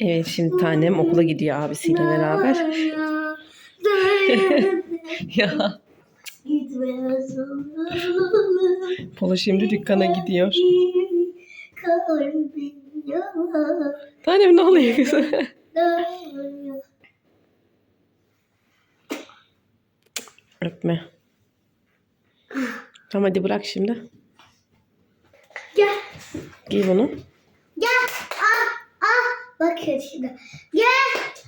Evet şimdi tanem okula gidiyor abisiyle beraber. ya Polo şimdi dükkana gidiyor. Tanem ne oluyor kızım? Öpme. Tamam hadi bırak şimdi. Gel. Giy bunu. Gel. Ah. Bakın şimdi. Gel.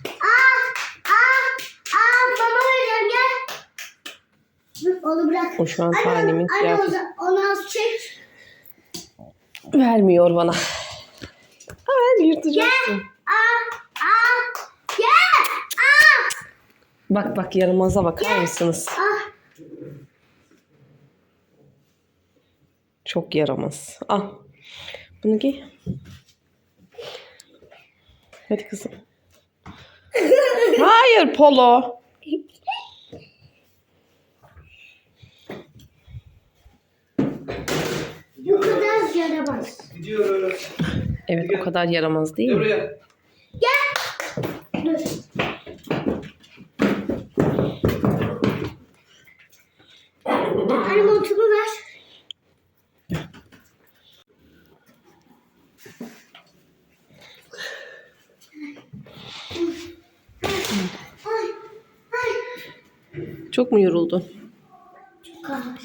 Ah, ah, ah. Baba vereceğim gel. Onu bırak. O şu an Anne, tanemin anne, kıyafeti. onu- Onu az çek. Vermiyor bana. Ay yırtacaksın. Ah, ah. Gel. Ah, Bak bak yaramaz bakar mısınız? ah. Çok yaramaz. Al. Bunu giy. Hadi kızım. Hayır polo. Bu kadar yaramaz. Gidiyoruz. Evet o kadar yaramaz değil Gel mi? buraya. Dur. Anne montumu ver. Ay, ay. Çok mu yoruldun? Kahve.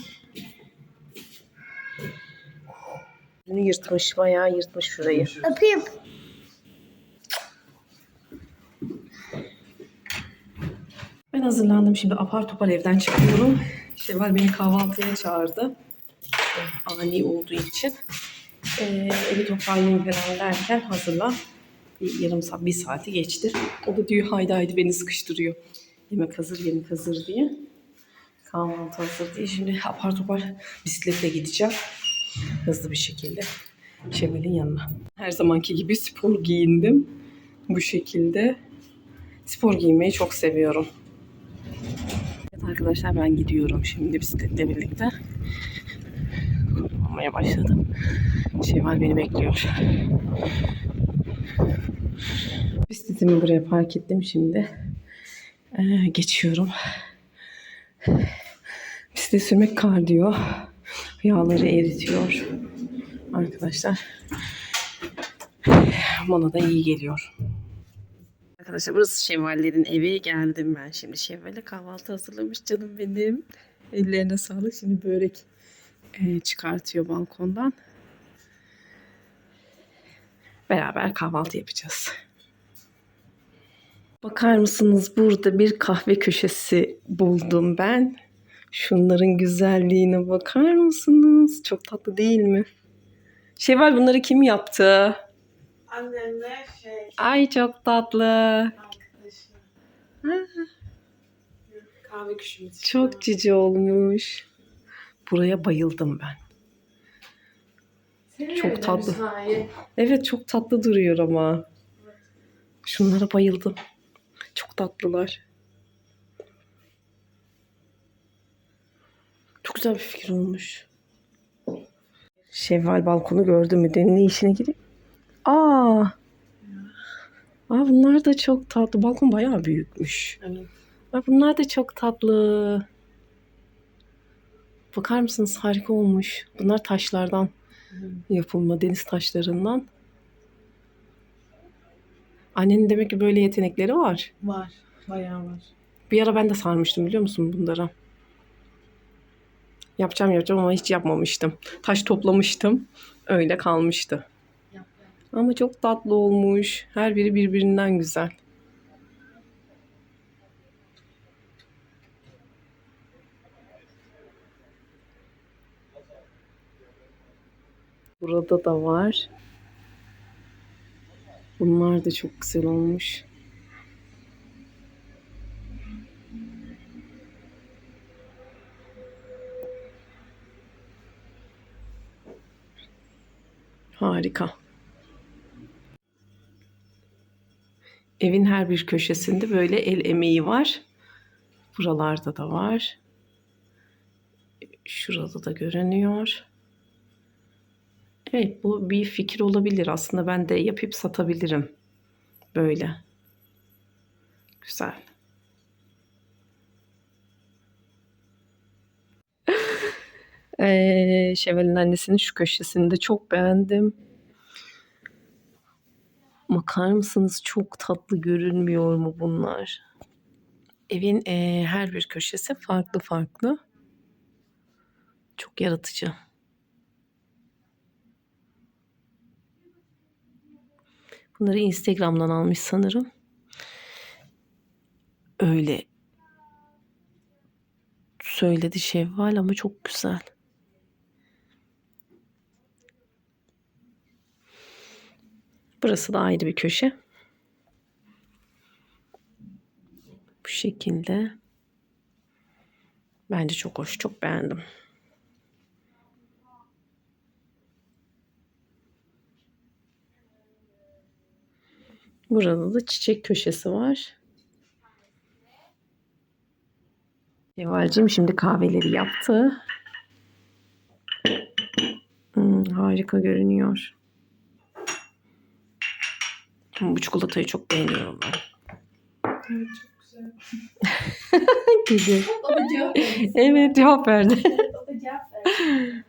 Bunu yırtmış bayağı yırtmış şurayı. Öpeyim. Ben hazırlandım şimdi apar topar evden çıkıyorum. Şevval beni kahvaltıya çağırdı. Ani olduğu için. Ee, evi toparlayayım falan derken hazırlan. Bir yarım saat, bir saati geçti. O da diyor haydi haydi beni sıkıştırıyor. Yemek hazır, yemek hazır diye. Kahvaltı hazır diye. Şimdi apar topar bisikletle gideceğim. Hızlı bir şekilde. Şevval'in yanına. Her zamanki gibi spor giyindim. Bu şekilde. Spor giymeyi çok seviyorum. Evet arkadaşlar ben gidiyorum şimdi bisikletle birlikte. Kullanmaya başladım. Şevval beni bekliyor. Bisikletimi buraya park ettim şimdi. Ee, geçiyorum. Bisiklet sürmek kardiyo. Yağları eritiyor. Arkadaşlar. Bana da iyi geliyor. Arkadaşlar burası Şevvallerin evi. Geldim ben şimdi. Şevval'e kahvaltı hazırlamış canım benim. Ellerine sağlık. Şimdi börek e, çıkartıyor balkondan. Beraber kahvaltı yapacağız. Bakar mısınız burada bir kahve köşesi buldum ben. Şunların güzelliğine bakar mısınız? Çok tatlı değil mi? Şevval bunları kim yaptı? Annemle şey Ay çok tatlı. Kahve küşümüz. Çok cici olmuş. Buraya bayıldım ben. çok tatlı. Evet çok tatlı duruyor ama. Şunlara bayıldım. Çok tatlılar. Çok güzel bir fikir olmuş. Şevval balkonu gördü mü? Ne işine gireyim? Aa. Aa bunlar da çok tatlı. Balkon bayağı büyükmüş. Evet. Aa, bunlar da çok tatlı. Bakar mısınız? Harika olmuş. Bunlar taşlardan yapılma. Deniz taşlarından. Annenin demek ki böyle yetenekleri var. Var. Bayağı var. Bir ara ben de sarmıştım biliyor musun bunlara? Yapacağım yapacağım ama hiç yapmamıştım. Taş toplamıştım. Öyle kalmıştı. Yap. Ama çok tatlı olmuş. Her biri birbirinden güzel. Burada da var. Bunlar da çok güzel olmuş. Harika. Evin her bir köşesinde böyle el emeği var. Buralarda da var. Şurada da görünüyor. Evet bu bir fikir olabilir. Aslında ben de yapıp satabilirim. Böyle. Güzel. Ee, Şevval'in annesinin şu köşesini de çok beğendim. Bakar mısınız? Çok tatlı görünmüyor mu bunlar? Evin eee, her bir köşesi farklı farklı. Çok yaratıcı. Bunları Instagram'dan almış sanırım. Öyle söyledi Şevval ama çok güzel. Burası da ayrı bir köşe. Bu şekilde. Bence çok hoş. Çok beğendim. Burada da çiçek köşesi var. Şevvalcim şimdi kahveleri yaptı. Hmm, harika görünüyor. Bu çikolatayı çok beğeniyorum ben. Evet çok güzel. Güzel. O da cevap verdi. Evet cevap verdi. O da cevap verdi.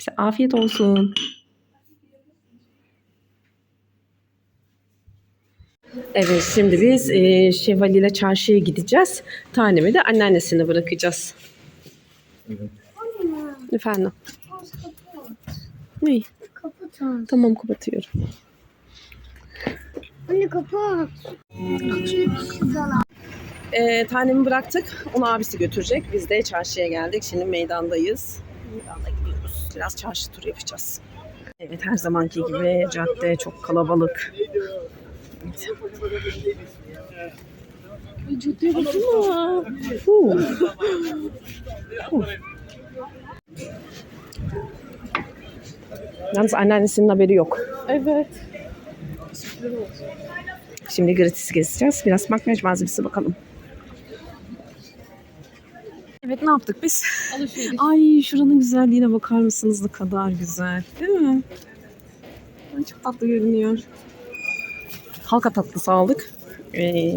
Bize afiyet olsun. Evet şimdi biz e, Şevval ile çarşıya gideceğiz. Tanemi de anneannesine bırakacağız. Efendim. Ne? Kapat. Tamam kapatıyorum. Anne kapat. E, tanemi bıraktık. Onu abisi götürecek. Biz de çarşıya geldik. Şimdi meydandayız. Meydanda gidiyoruz. Biraz çarşı turu yapacağız. Evet her zamanki gibi cadde çok kalabalık. Evet. Caddeye baksana. Huu. Huu. Yalnız anneannesinin haberi yok. Evet. Şimdi gratis gezeceğiz. Biraz makyaj malzemesi bakalım. Evet ne yaptık biz? Alışveriş. Ay şuranın güzelliğine bakar mısınız ne kadar güzel. Değil mi? Ay, çok tatlı görünüyor. Halka tatlısı aldık. Ee,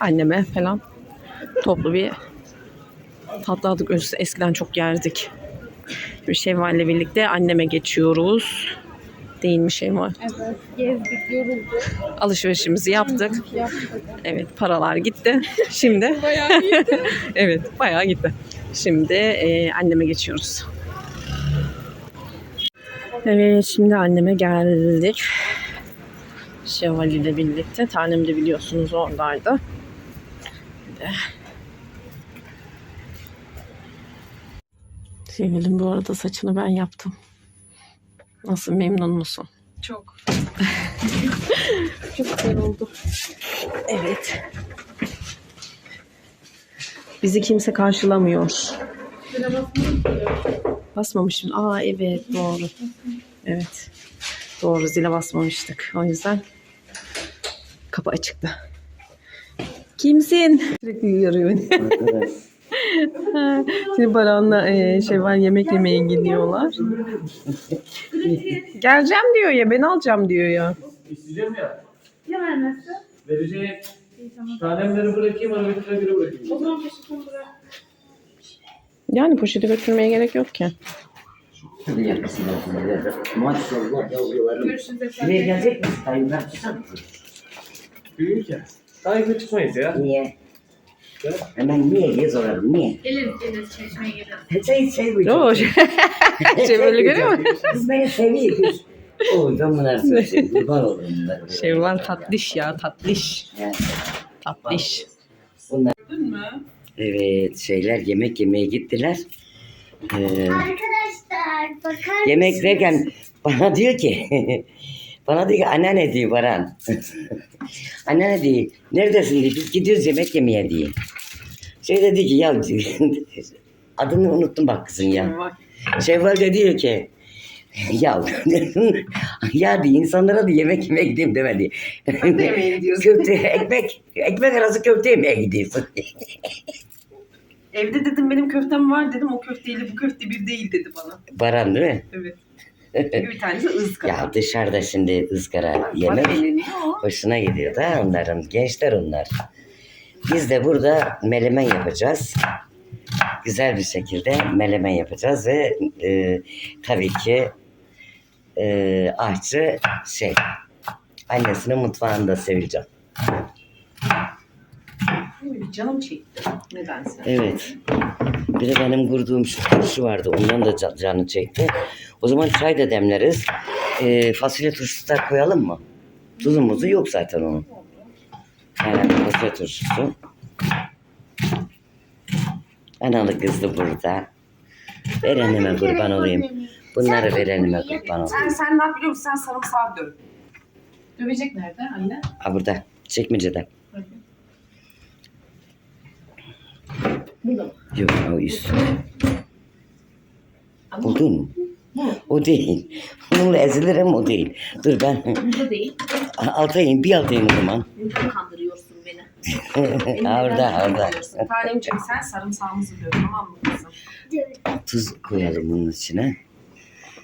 anneme falan toplu bir tatlı aldık. Eskiden çok yerdik. Bir Şevval'le birlikte anneme geçiyoruz. Değil mi Şevval? Evet. Gezdik, yorulduk. Alışverişimizi yaptık. Yaptık. Evet paralar gitti. Şimdi Bayağı iyi. evet bayağı gitti. Şimdi e, anneme geçiyoruz. Evet şimdi anneme geldik. Şevval ile birlikte. Tanem de biliyorsunuz oradaydı. Şevval'in bu arada saçını ben yaptım. Nasıl memnun musun? Çok. Çok güzel oldu. Evet. Bizi kimse karşılamıyor. Basmamışım. Aa evet doğru. Evet. Doğru zile basmamıştık. O yüzden kapı açıktı. Kimsin? Sürekli uyarıyor beni. Şimdi Baran'la e, şey var yemek yemeye gidiyorlar. Geleceğim diyor ya ben alacağım diyor ya. İsteyeceğim ya. Ya vermezse? Vereceğim. Tanemleri bırakayım, arabayı biri bırakayım. O zaman peşinden bırak. Yani poşeti götürmeye gerek yok ki. Maşallah yavrularım. Şuraya gelecek misin? Kayınlar çıksana. Büyük ya. Daha yukarı çıkmayız ya. Niye? Hemen niye diye sorarım. Niye? Geliriz geliriz çeşmeye geliriz. Çay bu. Oo, şey böyle görüyor musun? Kız beni seviyor kız. O ben bunlar söyleyeyim. Kurban olurum bunlar. Şevval tatlış ya tatlış. Yani Tatlış. bunlar. Gördün mü? Evet şeyler yemek yemeye gittiler. Ee, Arkadaşlar bakar yemek mısınız? derken bana diyor ki bana diyor ki anneanne diyor Baran. anneanne diyor neredesin diyor biz gidiyoruz yemek yemeye diyor. Şey dedi ki ya adını unuttum bak kızın ya. Şevval de diyor ki ya ya diyor insanlara da yemek yemeye gideyim demedi. yemeğe gidiyorsun. köfte, ekmek, ekmek arası köfte yemeye gidiyorsun. Evde dedim benim köftem var dedim o köfteyle bu köfte bir değil dedi bana. Baran değil mi? Evet. Bir tanesi ızgara. Ya dışarıda şimdi ızgara yemek Bak eleniyor. hoşuna gidiyor da onların. Gençler onlar. Biz de burada melemen yapacağız. Güzel bir şekilde melemen yapacağız ve e, tabii ki e, ahçı şey annesinin mutfağında seveceğim. Bir canım çekti nedense. Evet. Bir de benim kurduğum şu turşu vardı. Ondan da ca- canı çekti. O zaman çay da demleriz. E, fasulye turşusu da koyalım mı? Tuzumuzu yok zaten onun. Yani fasulye turşusu. Analı kızlı burada. Verenime kurban olayım. Bunları verenime kurban olayım. Sen, sen ne yap biliyor musun? Sen sarımsağı döv. Dövecek nerede anne? Ha burada. Çekmecede. Yok o üst. Buldun mu? O değil. Onunla ezilirim o değil. Dur ben Burada değil. altayım bir altayım o zaman. Neden kandırıyorsun beni? ha orada orada. Tanemciğim sen sarımsağımızı döv tamam mı kızım? Tuz koyalım bunun içine.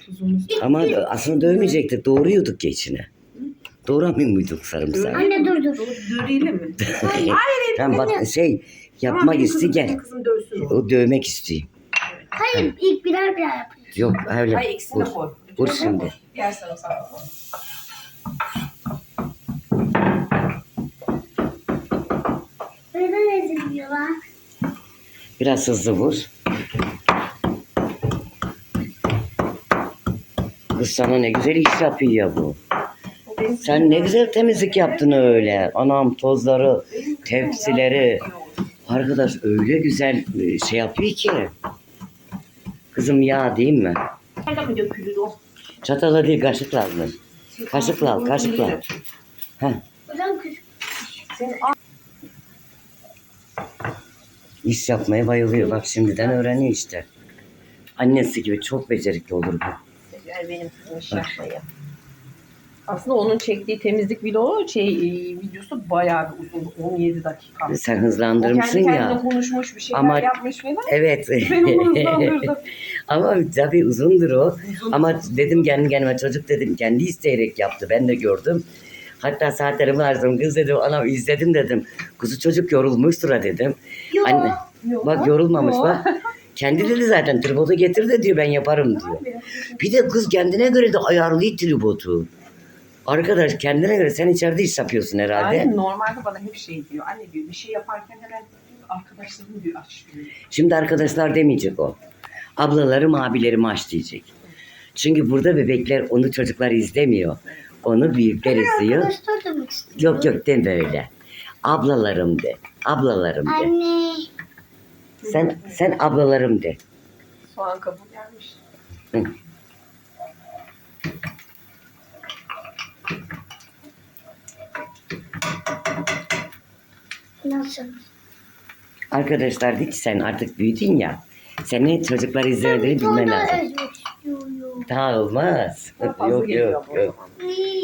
Tuzumuzu Ama aslında dövmeyecektik. Doğruyorduk ya içine. Doğramıyor muyduk sarımsağı? Anne dur dur. Dövelim mi? Ben bak şey Tamam, yapmak benim kızım- istiyor benim gel. Kızım dövsün onu. O dövmek istiyor. Hayır ilk birer birer yapıyoruz. Yok öyle. Ay ikisini Vur. koy. Vur şimdi. Diğer sarımsağı koy. Neden eziliyorlar? Biraz hızlı vur. Kız sana ne güzel iş yapıyor ya bu. Sen ne güzel temizlik yaptın öyle. Anam tozları, tepsileri. Arkadaş öyle güzel e, şey yapıyor ki. Kızım yağ değil mi? Nerede mi dökülür o? Çatala değil kaşıkla aldın. Kaşıkla al, kaşıkla al. Heh, Hocam küçük. Senin al. iş yapmaya bayılıyor. Bak şimdiden öğreniyor işte. Annesi gibi çok becerikli olur bu. Benim kızım iş yapmayı. Aslında onun çektiği temizlik vlogu şey e, videosu bayağı bir uzun. 17 dakika. Sen O hızlandırmışsın kendi kendine ya. konuşmuş bir şeyler Ama- yapmış falan. Evet. Beni hızlandırdı. Ama tabii uzundur o. Uzun. Ama dedim kendi kendime çocuk dedim kendi isteyerek yaptı. Ben de gördüm. Hatta saatlerimi açtım. Kız dedim anam izledim dedim. Kuzu çocuk yorulmuştur ha dedim. Yok. Anne Yok. bak yorulmamış Yok. bak. Kendi dedi zaten tripodu getir de diyor ben yaparım diyor. Bir de kız kendine göre de ayarlıyor tripodu. Arkadaş kendine göre sen içeride iş yapıyorsun herhalde. Annem normalde bana hep şey diyor. Anne diyor bir şey yaparken hemen diyor, arkadaşlarım diyor aç diyor. Şimdi arkadaşlar demeyecek o. Ablalarım abilerim aç diyecek. Çünkü burada bebekler onu çocuklar izlemiyor. Onu büyükler izliyor. Arkadaşlar demek istiyorum. Yok yok deme öyle. Ablalarım de. Ablalarım de. Anne. Sen sen ablalarım de. Soğan kabuğu gelmiş. Hı. Nasıl? Arkadaşlar de ki sen artık büyüdün ya. Seni çocuklar izlemediğini bilmen lazım. Daha olmaz. Fazla Yok geliyor yok o yok.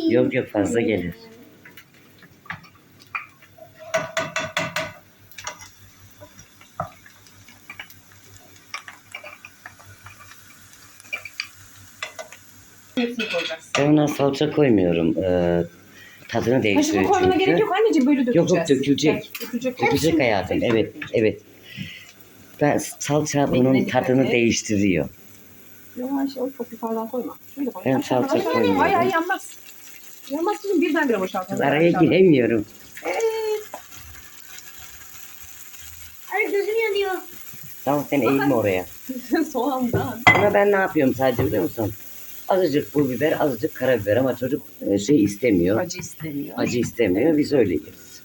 Yok yok fazla gelir. Hepsini. Ben ona salça koymuyorum. Ee, tadını değiştiriyor koymana çünkü. gerek yok anneciğim böyle dökeceğiz. Yok, yok, dökülecek. Dökülecek. Dökecek Hepsini hayatım. Evet, evet. Ben salça bunun tadını et. değiştiriyor. Ayşe o çok yukarıdan koyma. Şöyle koy. Ben salça koymuyorum. Hayır hayır yanmaz. Yanmaz kızım birdenbire boşaltalım. Kız araya giremiyorum. Evet. Ay gözüm yanıyor. Tamam sen eğilme oraya. Soğandan. Ama ben ne yapıyorum sadece biliyor musun? Azıcık pul biber, azıcık karabiber ama çocuk e, şey istemiyor. Acı istemiyor. Acı istemiyor. Biz öyle yeriz.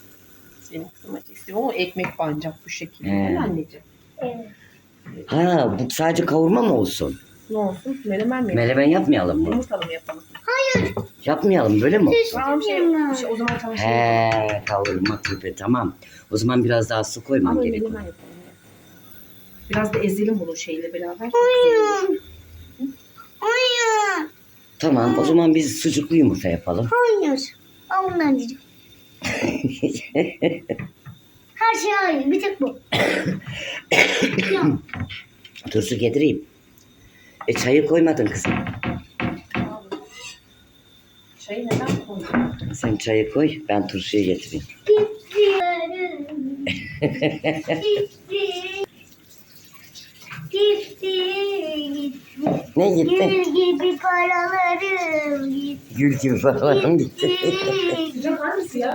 Senin kızım acı istemiyor. O ekmek bancak bu şekilde. He. Değil mi anneciğim? Evet. Ha bu sadece kavurma mı olsun? Ne olsun? Menemen mi? Melemen yapmayalım mı? Yumurtalı mı yapalım? Yapmayalım böyle mi? Tamam şey, şey, o zaman tamam şey. He kavurma gibi tamam. O zaman biraz daha su koyman Ama gerekiyor. menemen. Biraz da ezelim bunu şeyle beraber. Hayır. Hayır. Tamam o zaman biz sucuklu yumurta yapalım. Hayır. Bundan diyeceğim. Her şey hayır. Bir tek bu. ya. Dur su getireyim. E çayı koymadın kızım. Çayı neden koydun? Sen çayı koy, ben turşuyu getireyim. Gitti. Gitti. Ne gitti? Gül gibi paralarım gitti. Gül gibi falan gitti. Sıcak hangisi ya?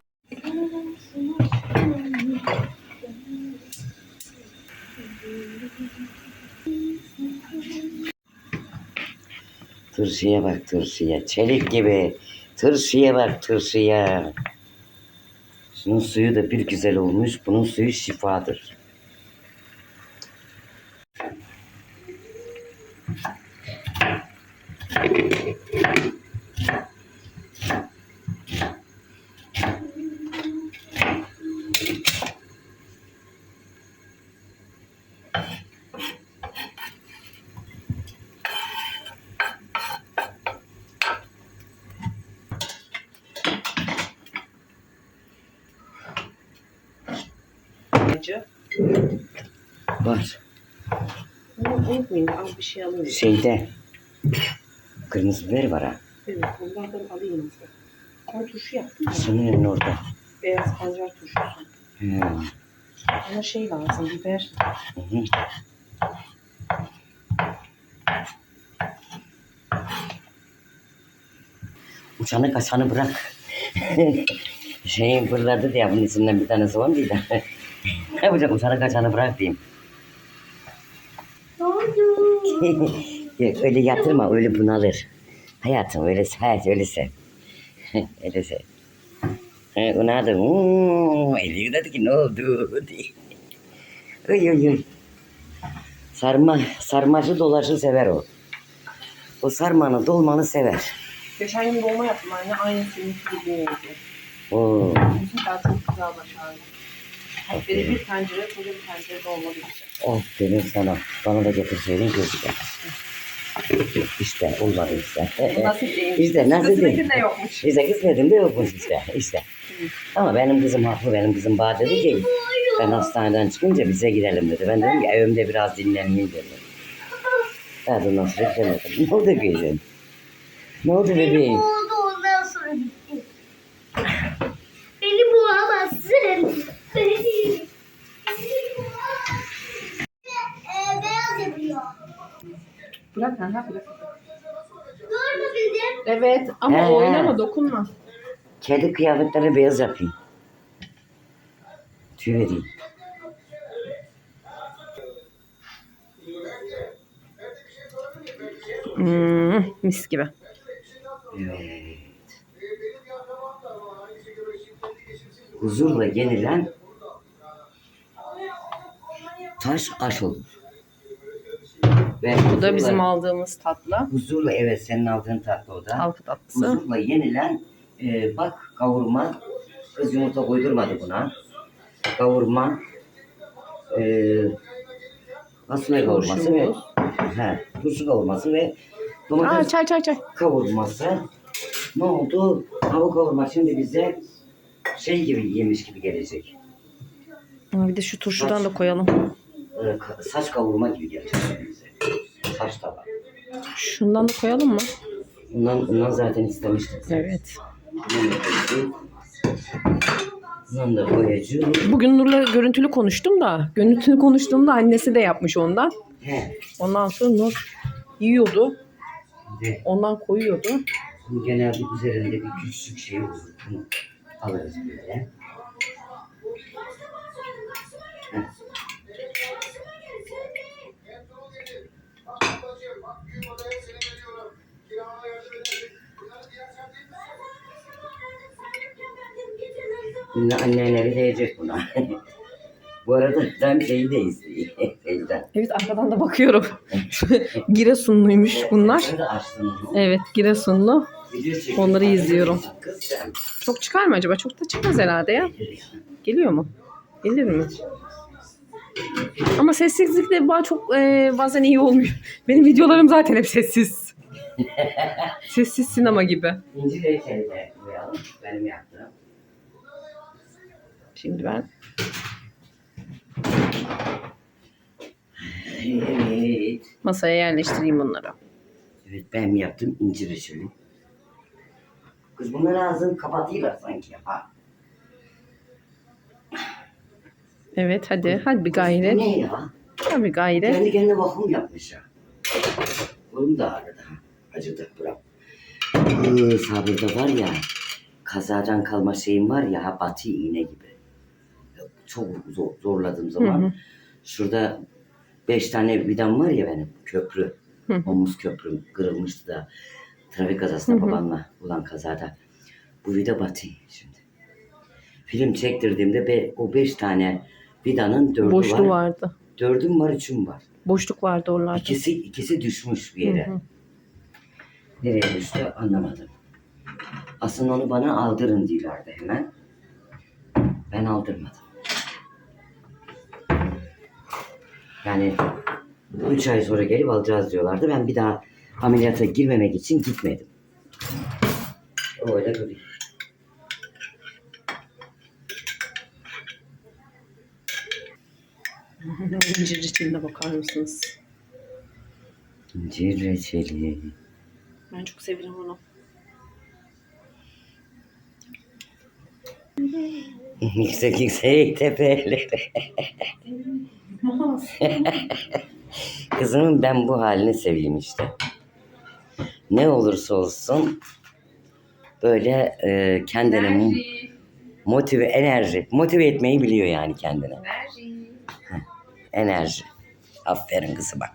Turşuya bak turşuya. Çelik gibi. Turşuya bak turşuya. Şunun suyu da bir güzel olmuş. Bunun suyu şifadır. Acı. Var. Ama unutmayın az bir şey alayım. Şeyde. Kırmızı biber var ha. Evet onlardan alayım. Ben turşu yaptım ya. Önüne orada. Beyaz pancar turşusu. He. Ama şey lazım biber. Hı hı. Uçanı kaçanı bırak. Şeyin fırladı diye bunun isimden bir tanesi var mıydı? Ne yapacak uçanı kaçanı bırak diyeyim. Ne oldu? Ya öyle yatırma öyle bunalır. Hayatım öyle sev öyle sev. öyle sev. He, ona da Elif dedi ki ne oldu diye. Uy uy uy. Sarma, sarmacı dolaşı sever o. O sarmanı dolmanı sever. Geçen gün dolma yaptım anne. Aynı senin gibi oldu. Oo. Bizim daha çok güzel başardı. Biri bir tencere, koca bir tencere dolma diyecek. Aferin sana. Bana da getirseydin keşke. İşte olmadı işte. Nasip değil. İşte nasıl değil. Kısmetinde yokmuş. İşte kısmetim de yokmuş işte. işte. Ama benim kızım haklı. Benim kızım bana dedi ki ben hastaneden çıkınca bize gidelim dedi. Ben dedim ki evimde biraz dinlenmeyeyim dedim. Ben de nasıl demedim. Ne oldu kızım? Ne oldu Beni bebeğim? boğdu ondan sonra gitti. Beni boğamazsın. Beni. Ee, beyaz yapıyor. Bırak ha bırak. Doğru mu bildim? Evet ama He. oynama dokunma. Kedi kıyafetleri beyaz yapayım. Tüy vereyim. Hmm, mis gibi. Evet. Huzurla yenilen taş aş olur. Ve Bu da bizim aldığımız tatlı. Huzurla evet senin aldığın tatlı o da. Halkı tatlısı. Huzurla yenilen e, bak kavurma. Kız yumurta koydurmadı buna. Kavurma. E, fasulye kavurması ve Turşumuz. he, turşu kavurması ve Aa domates çay çay çay. kavurması. Ne oldu? Tavuk kavurma şimdi bize şey gibi yemiş gibi gelecek. Aa, bir de şu turşudan da koyalım. E, ka- saç kavurma gibi gelecek. Saç tabak. Şundan da koyalım mı? Bundan, bundan zaten istemiştik. Evet. Bundan da koyacağız. Bugün Nur'la görüntülü konuştum da, görüntülü konuştuğumda annesi de yapmış ondan. He. Ondan sonra Nur yiyordu, Ve ondan koyuyordu. bu genelde üzerinde bir küçük şey olur. Bunu alırız böyle. Heh. Şimdi anneleri diyecek buna. Bu arada ben şeyi de izleyeyim. Evet arkadan da bakıyorum. Giresunluymuş bunlar. Evet Giresunlu. Onları izliyorum. Çok çıkar mı acaba? Çok da çıkmaz herhalde ya. Geliyor mu? Gelir mi? Ama sessizlik de çok e, bazen iyi olmuyor. Benim videolarım zaten hep sessiz. sessiz sinema gibi. İncir heykeli de koyalım. Benim yaptığım. Şimdi ben Evet. masaya yerleştireyim bunları. Evet ben yaptım incir reçeli. Kız bunlar ağzını kapatıyorlar sanki. Ha. Evet hadi. Hadi bir Bu gayret. ne ya? Hadi bir gayret. Kendi kendine vakum yapmış ya. Kolum da ağrıdı. Acıdı bırak. Sabırda var ya. Kazadan kalma şeyim var ya. Batı iğne gibi. Çok zor, zorladığım zaman. Hı hı. Şurada beş tane vidam var ya benim. Köprü. Hı hı. Omuz köprüm kırılmıştı da. Trafik kazasında Hı hı. babamla olan kazada. Bu vida batı şimdi. Film çektirdiğimde be, o beş tane vidanın dördü Boşluğu var. vardı. Dördüm var, üçüm var. Boşluk vardı oralarda. İkisi ikisi düşmüş bir Hı yere. hı. Nereye düştü anlamadım. Aslında onu bana aldırın diyorlardı hemen. Ben aldırmadım. Yani üç ay sonra gelip alacağız diyorlardı. Ben bir daha ameliyata girmemek için gitmedim. Öyle duruyor. İncir reçeline bakar mısınız? İncir reçeli. Ben çok severim onu. Yüksek yüksek tepeleri. Kızımın ben bu halini seveyim işte. Ne olursa olsun böyle e, kendine Enerji. motive enerji motive etmeyi biliyor yani kendine. Enerji. Enerji. Aferin kızıma.